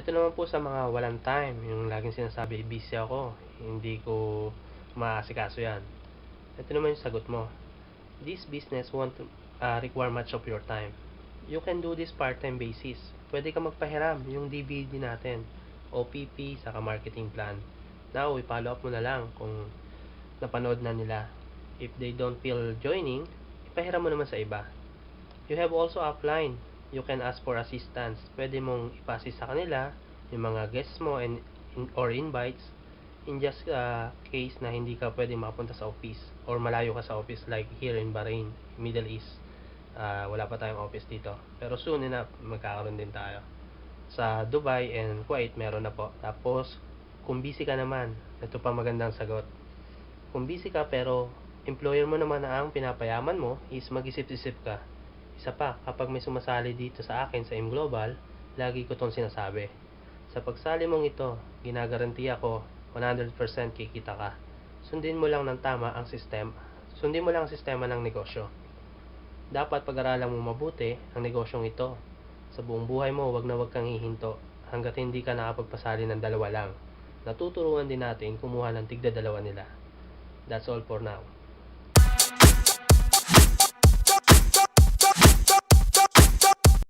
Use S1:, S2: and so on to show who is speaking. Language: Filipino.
S1: Ito naman po sa mga walang time, yung laging sinasabi, busy ako, hindi ko maasikaso yan. Ito naman yung sagot mo. This business won't uh, require much of your time. You can do this part-time basis. Pwede ka magpahiram yung DVD natin, OPP, saka marketing plan. Now, i-follow up mo na lang kung napanood na nila. If they don't feel joining, ipahiram mo naman sa iba. You have also upline. You can ask for assistance. Pwede mong ipasi sa kanila yung mga guests mo and in- or invites in just uh, case na hindi ka pwede makapunta sa office or malayo ka sa office like here in Bahrain, Middle East. Ah, wala pa tayong office dito. Pero soon enough, magkakaroon din tayo. Sa Dubai and Kuwait, meron na po. Tapos, kung busy ka naman, ito pa magandang sagot. Kung busy ka pero employer mo naman na ang pinapayaman mo is mag-isip-isip ka. Isa pa, kapag may sumasali dito sa akin sa M Global, lagi ko itong sinasabi. Sa pagsali mong ito, ginagarantiya ko 100% kikita ka. Sundin mo lang ng tama ang sistema. Sundin mo lang ang sistema ng negosyo. Dapat pag-aralan mo mabuti ang negosyong ito. Sa buong buhay mo, wag na wag kang hihinto hanggat hindi ka nakapagpasali ng dalawa lang. Natuturuan din natin kumuha ng tigda dalawa nila. That's all for now.